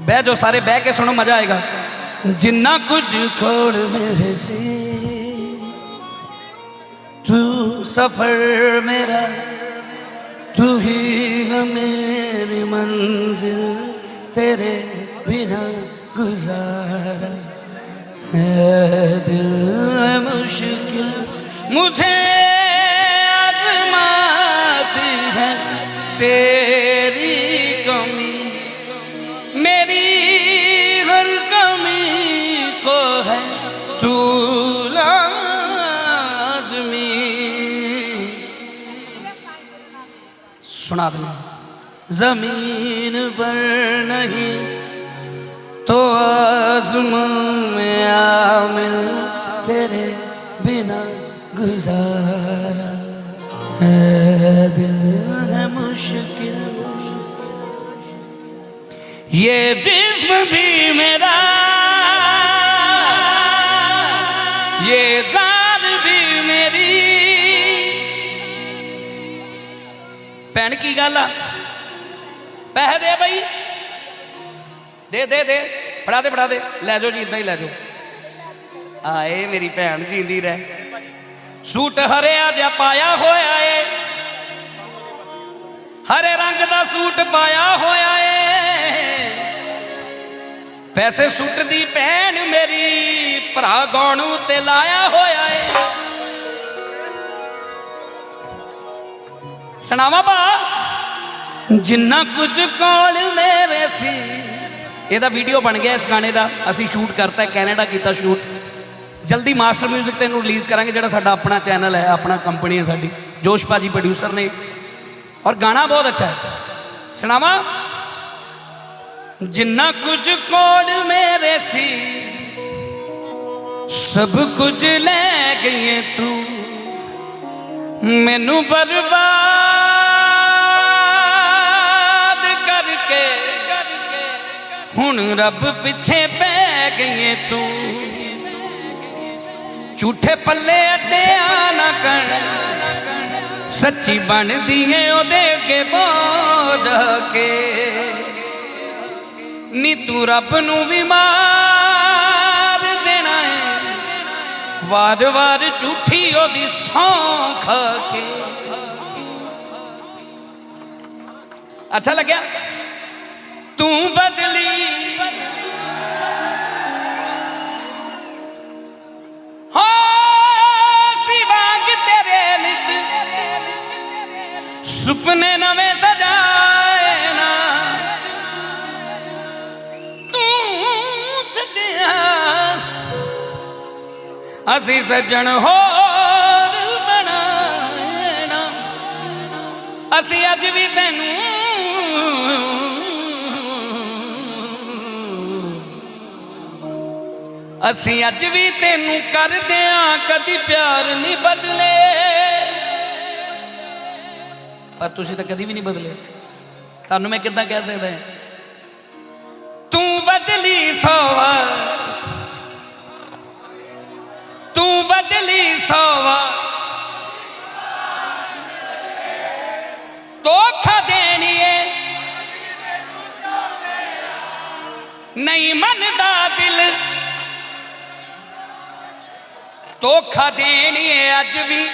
बह जो सारे बह के सुनो, मज़ा आएगा। जिन्ना कुछ खोड़ मेरे से, तू सफ़र मेरा, तू ही है मेरी मंजिल, तेरे बिना गुजारा। दिल मुश्किल, मुझे आजमाती है, तेरे सुना देना जमीन पर नहीं तो आसमां में आमिल तेरे बिना गुजारा है दिल है मुश्किल ये जिस्म भी मेरा ਭੈਣ, ਕੀ ਗੱਲ ਆ? ਪੈਸੇ ਦੇ ਬਈ। ਦੇ ਦੇ ਦੇ। ਫੜਾ ਦੇ ਫੜਾ ਦੇ। ਲੈ ਜਾਓ ਜੀ, ਇਦਾਂ ਹੀ ਲੈ ਜਾਓ। ਆਏ ਮੇਰੀ ਭੈਣ, ਜੀਂਦੀ ਰਹਿ। ਸੂਟ ਹਰਿਆ ਜਿਹਾ ਪਾਇਆ ਹੋਇਆ ਏ। ਹਰੇ ਰੰਗ ਦਾ ਸੂਟ ਪਾਇਆ ਹੋਇਆ ਏ। ਪੈਸੇ ਸੁੱਟਦੀ ਭੈਣ ਮੇਰੀ, ਭਰਾ ਗਾਉਣ ਤੇ ਲਾਇਆ ਹੋਇਆ ਸੁਣਾਵਾ ਭਾ? ਜਿੰਨਾ ਕੁਝ ਕੋਲ ਮੇਰੇ ਸੀ। ਇਹਦਾ ਵੀਡੀਓ ਬਣ ਗਿਆ ਇਸ ਗਾਣੇ ਦਾ। ਅਸੀਂ ਸ਼ੂਟ ਕਰਤਾ, ਕੈਨੇਡਾ ਕੀਤਾ ਸ਼ੂਟ ਜਲਦੀ ਮਾਸਟਰ 뮤직 ਤੇ ਇਹਨੂੰ ਰਿਲੀਜ਼ ਕਰਾਂਗੇ, ਜਿਹੜਾ ਸਾਡਾ ਆਪਣਾ ਚੈਨਲ ਹੈ, ਆਪਣਾ ਕੰਪਨੀ ਹੈ ਸਾਡੀ। ਜੋਸ਼ ਭਾਜੀ ਪ੍ਰੋਡਿਊਸਰ ਨੇ। ਔਰ ਗਾਣਾ ਬਹੁਤ ਅੱਛਾ ਹੈ। ਸੁਣਾਵਾ? ਜਿੰਨਾ ਕੁਝ ਕੋਲ ਮੇਰੇ ਸੀ, ਸਭ ਕੁਝ ਲੈ ਗਈ ਤੂੰ। ਮੈਨੂੰ ਬਰਬਾਦ ਹੁਣ ਰੱਬ ਪਿੱਛੇ ਪੈ ਗਈ ਤੂੰ। ਝੂਠੇ ਪੱਲੇ ਅੱਡਿਆ ਨਾ ਕਰ। ਸੱਚੀ ਬਣਦੀ ਏ ਉਹਦੇ ਅੱਗੇ ਬੋਝ ਕੇ। ਨੀ ਤੂੰ ਰੱਬ ਨੂੰ ਵੀ ਮਾਰ ਦੇਣਾ ਏ। ਵਾਰ ਵਾਰ ਝੂਠੀ ਉਹਦੀ ਸੌਂ ਕੇ। ਅੱਛਾ ਲੱਗਿਆ। ਤੂੰ ਸੁਪਨੇ ਨਵੇਂ ਸਜਾਏ ਨਾ। ਤੂੰ ਛੱਡਿਆ। ਅਸੀਂ ਸੱਜਣ ਹੋਰ ਬਣਾਣਾ ਅਸੀਂ ਅੱਜ ਵੀ ਤੈਨੂੰ ਅਸੀਂ ਅੱਜ ਵੀ ਤੈਨੂੰ ਕਰਦੇ ਆ, ਕਦੀ ਪਿਆਰ ਨਹੀਂ ਬਦਲੇ। ਪਰ ਤੁਸੀਂ ਤਾਂ ਕਦੀ ਵੀ ਨਹੀਂ ਬਦਲੇ। ਤੁਹਾਨੂੰ ਮੈਂ ਕਿੱਦਾਂ ਕਹਿ ਸਕਦਾ ਹਾਂ? ਤੂੰ ਬਦਲੀ ਸੋਵਾ। ਤੂੰ ਬਦਲੀ ਸੋਵਾ। ਧੋਖਾ ਦੇਣੀ ਦੇਣੀਏ। ਨਹੀਂ ਮੰਨਦਾ ਦਿਲ। ਧੋਖਾ ਦੇਣੀ ਦੇਣੀਏ ਅੱਜ ਵੀ।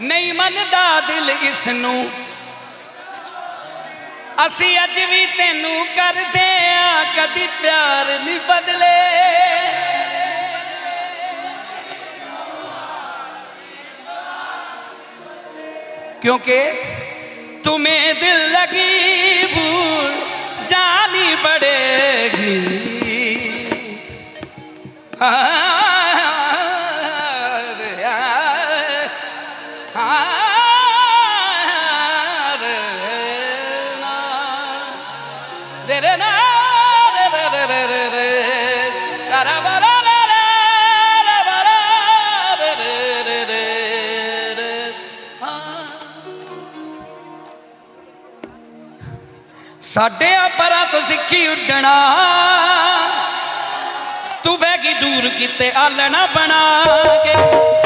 ਨਹੀਂ ਮੰਨਦਾ ਦਿਲ ਇਸ ਨੂੰ ਅਸੀਂ ਅੱਜ ਵੀ ਤੈਨੂੰ ਕਰਦੇ ਆ, ਕਦੀ ਪਿਆਰ ਨਹੀਂ ਬਦਲੇ। ਕਿਉਂਕਿ ਤੁਮੇ ਦਿਲ ਲਗੀ ਭੂਲ, ਜਾਨੀ ਪੜੇਗੀ ਰੇ ਰੇ ਸਾਡੇ ਪਰਾਂ ਤੋਂ ਸਿੱਖੀ ਉੱਡਣਾ। ਤੂੰ ਬੈਗੀ ਦੂਰ ਕਿਤੇ, ਆਲਣਾ ਬਣਾ ਕੇ।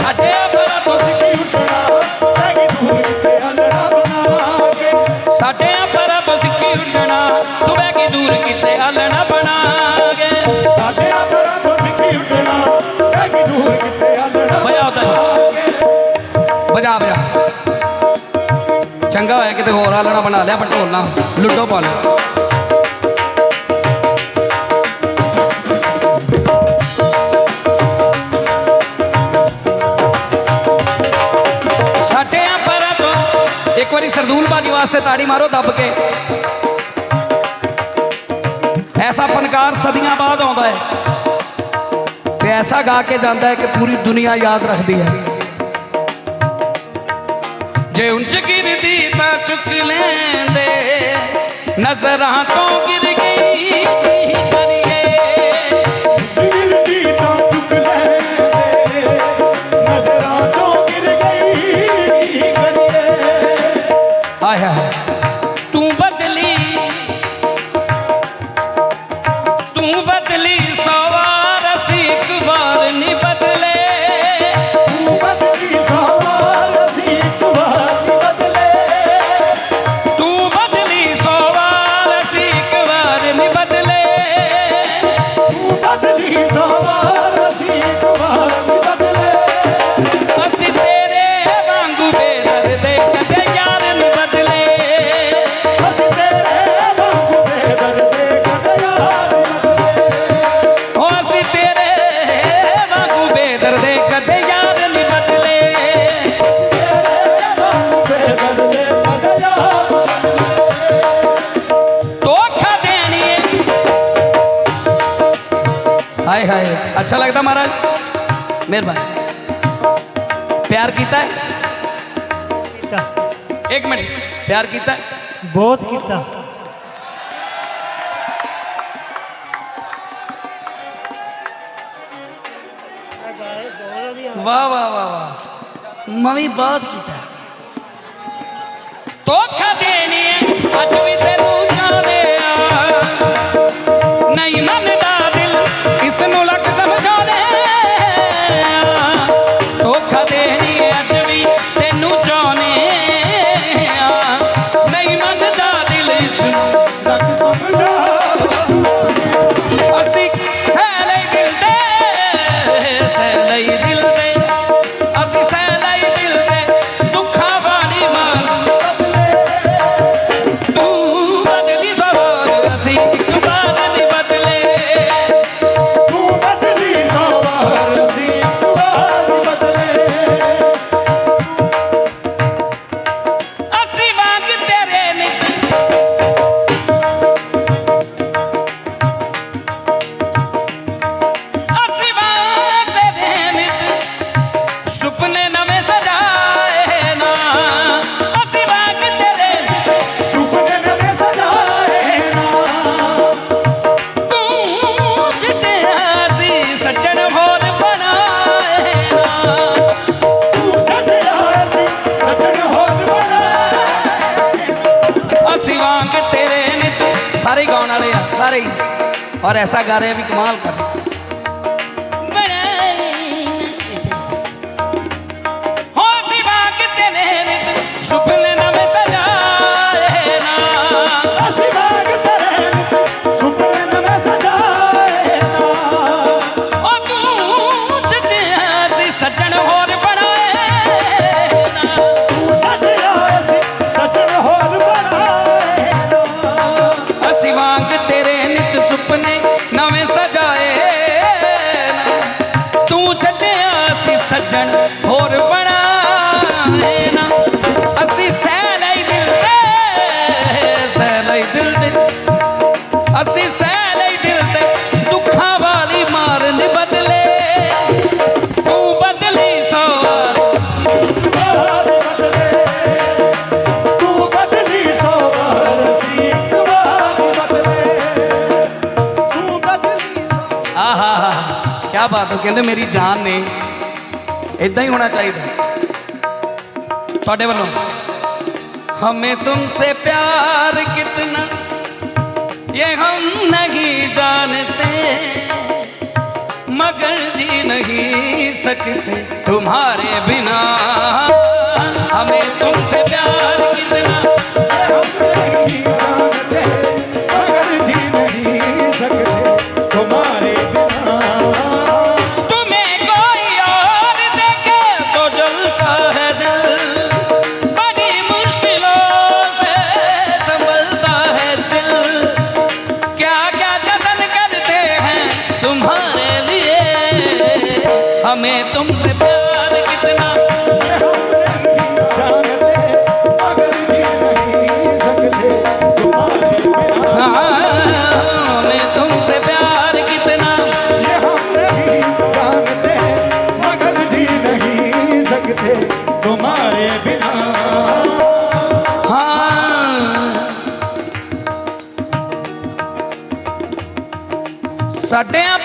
ਸਾਡੇ ਪਰਾਂ ਤੋਂ ਸਿੱਖੀ ਉੱਡਣਾ। ਚੰਗਾ ਹੋਇਆ ਕਿਤੇ ਹੋਰ ਆਲਣਾ ਬਣਾ ਲਿਆ ਪਰ ਢੋਲਣਾ ਲੁੱਡੋ ਪਾ ਲਿਆ। ਸਾਡੇ ਆ ਪਰਾਂ ਤੋਂ ਇੱਕ ਵਾਰੀ ਸਰਦੂਲ ਬਾਜੀ ਵਾਸਤੇ ਤਾੜੀ ਮਾਰੋ, ਦੱਬ ਕੇ। ਐਸਾ ਫਨਕਾਰ ਸਦੀਆਂ ਬਾਅਦ ਆਉਂਦਾ ਹੈ ਤੇ ਐਸਾ ਗਾ ਕੇ ਜਾਂਦਾ ਹੈ ਕਿ ਪੂਰੀ ਦੁਨੀਆ ਯਾਦ ਰੱਖਦੀ ਹੈ। ਜੇ ਉਂਚ ਗਿਰਦੀ ਤਾਂ ਚੁੱਕ ਲੈਂਦੇ। ਨਜ਼ਰਾਂ ਤੋਂ ਗਿਰ ਗਈ मेहरबानी। प्यार किया एक मिनट। प्यार किया बहुत किया वाह वाह वाह वाह। मम्मी बहुत किया गई और ऐसा गा रहे हैं अभी कमाल कर ਕੀ ਬਾਤ ਹੋ, ਕਹਿੰਦੇ ਮੇਰੀ ਜਾਨ ਨੇ ਇਦਾਂ ਹੀ ਹੋਣਾ ਚਾਹੀਦਾ। ਤੁਹਾਡੇ ਵੱਲੋਂ। ਹਮੇ ਤੁਮਸੇ ਪਿਆਰ ਕਿਤਨਾ ये हम नहीं जानते मगर जी नहीं सकते तुम्हारे बिना हमें ਸਾਡੇ